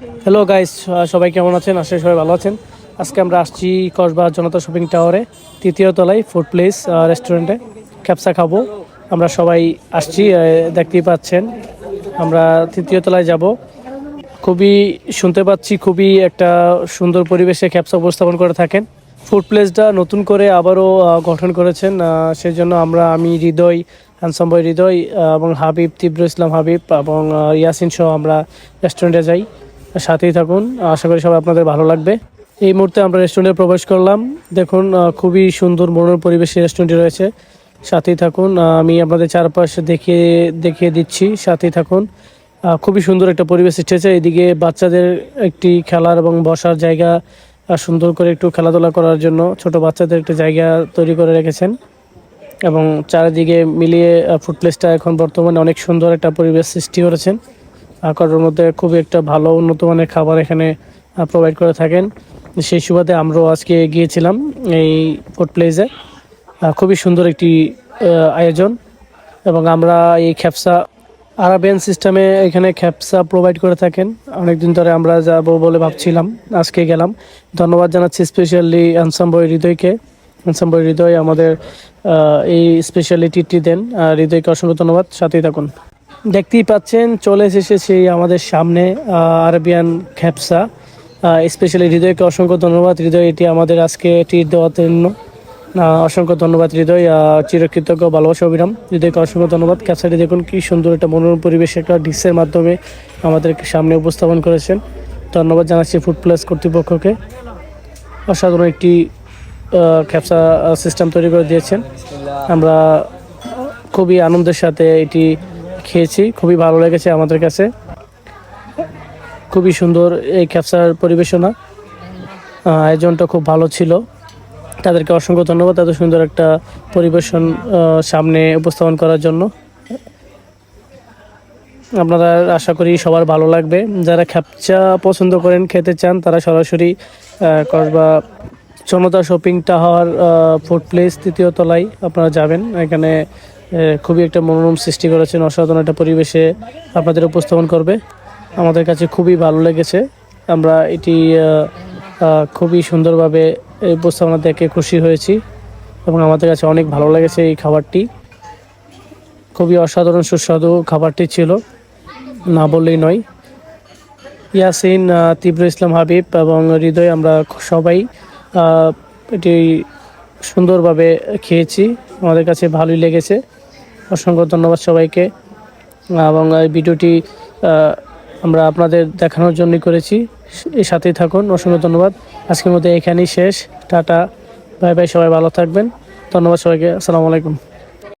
Hello guys সবাই কেমন আছেন? করি সবাই ভালো আছেন। আজকে আমরা আসছি কসবা জনতা শপিং টাওয়ারে তৃতীয় তলায় ফুড প্লেস রেস্টুরেন্টে ক্যাপসা খাব। আমরা সবাই আসছি দেখতেই পাচ্ছেন। আমরা তৃতীয় তলায় যাব। খুবই শুনতে পাচ্ছি, খুবই একটা সুন্দর পরিবেশে ক্যাপসা উপস্থাপন করে থাকেন। ফুড প্লেসটা নতুন করে আবারও গঠন করেছেন। সেই জন্য আমরা, আমি, হৃদয় হ্যান্ডসাম বয় হৃদয় এবং হাবিব, তীব্র ইসলাম হাবিব এবং ইয়াসিন সহ আমরা রেস্টুরেন্টে যাই। সাথেই থাকুন। আশা করি সবাই আপনাদের ভালো লাগবে। এই মুহূর্তে আমরা রেস্টুরেন্টে প্রবেশ করলাম। দেখুন খুবই সুন্দর মনোরম পরিবেশে রেস্টুরেন্টটি রয়েছে। সাথেই থাকুন। আমি আপনাদের চারপাশে দেখিয়ে দেখিয়ে দিচ্ছি। সাথেই থাকুন। খুবই সুন্দর একটা পরিবেশ এসেছে। এদিকে বাচ্চাদের একটি খেলার এবং বসার জায়গা সুন্দর করে একটু খেলাধুলা করার জন্য ছোট বাচ্চাদের একটা জায়গা তৈরি করে রেখেছেন। এবং চারিদিকে মিলিয়ে ফুড প্লেসটা এখন বর্তমানে অনেক সুন্দর একটা পরিবেশ সৃষ্টি করেছেন। করার মধ্যে খুবই একটা ভালো, উন্নত মানের খাবার এখানে প্রোভাইড করে থাকেন। সেই সুবাদে আমরাও আজকে গিয়েছিলাম এই ফুড প্লেসে খুবই সুন্দর একটি আয়োজন। এবং আমরা এই খ্যাপসা আরাবিয়ান সিস্টেমে এখানে খ্যাপসা প্রোভাইড করে থাকেন। অনেকদিন ধরে আমরা যাব বলে ভাবছিলাম, আজকে গেলাম। ধন্যবাদ জানাচ্ছি স্পেশালি আনসাম বই হৃদয়কে। আনসাম বই হৃদয় আমাদের এই স্পেশালিটিটি দেন। হৃদয়কে অসংখ্য ধন্যবাদ। সাথেই থাকুন। দেখতেই পাচ্ছেন, চলে এসেছে সেই আমাদের সামনে আরবিয়ান খ্যাপসা। স্পেশালি হৃদয়কে অসংখ্য ধন্যবাদ। হৃদয়, এটি আমাদের আজকে ট্রিট দেওয়ার জন্য। অসংখ্য ধন্যবাদ হৃদয় চিরকৃতজ্ঞ ভালোবাসা অবিরাম। হৃদয়কে অসংখ্য ধন্যবাদ। ক্যাপসাটি দেখুন, কি সুন্দর একটা মনোরম পরিবেশ একটা ডিসের মাধ্যমে আমাদেরকে সামনে উপস্থাপন করেছেন। ধন্যবাদ জানাচ্ছি ফুড প্লাস কর্তৃপক্ষকে। অসাধারণ একটি ক্যাপসা সিস্টেম তৈরি করে দিয়েছেন। আমরা খুবই আনন্দের সাথে এটি খেয়েছি, খুবই ভালো লেগেছে আমাদের কাছে। খুবই সুন্দর এই ক্যাপসার পরিবেশনা। আয়োজনটা খুব ভালো ছিল। তাদেরকে অসংখ্য ধন্যবাদ এত সুন্দর একটা পরিবেশন সামনে উপস্থাপন করার জন্য। আপনারা আশা করি সবার ভালো লাগবে। যারা খ্যাপচা পছন্দ করেন, খেতে চান, তারা সরাসরি Kasba Janata shopping tower food place তৃতীয় তলায় আপনারা যাবেন। এখানে খুবই একটা মনোরম সৃষ্টি করেছেন, অসাধারণ একটা পরিবেশে আপনাদের উপস্থাপন করবে। আমাদের কাছে খুবই ভালো লেগেছে। আমরা এটি খুবই সুন্দরভাবে এই উপস্থাপনা দেখে খুশি হয়েছি এবং আমাদের কাছে অনেক ভালো লেগেছে এই খাবারটি। খুবই অসাধারণ, সুস্বাদু খাবারটি ছিল, না বললেই নয়। ইয়াসিন তীব্র ইসলাম হাবিব এবং হৃদয় আমরা সবাই এটি সুন্দরভাবে খেয়েছি। আমাদের কাছে ভালোই লেগেছে। অসংখ্য ধন্যবাদ সবাইকে। এবং এই ভিডিওটি আমরা আপনাদের দেখানোর জন্য করেছি। এর সাথেই থাকুন, অসংখ্য ধন্যবাদ। আজকের মধ্যে এখানেই শেষ। টাটা। বাই বাই, সবাই ভালো থাকবেন। ধন্যবাদ সবাইকে। আসসালামু আলাইকুম।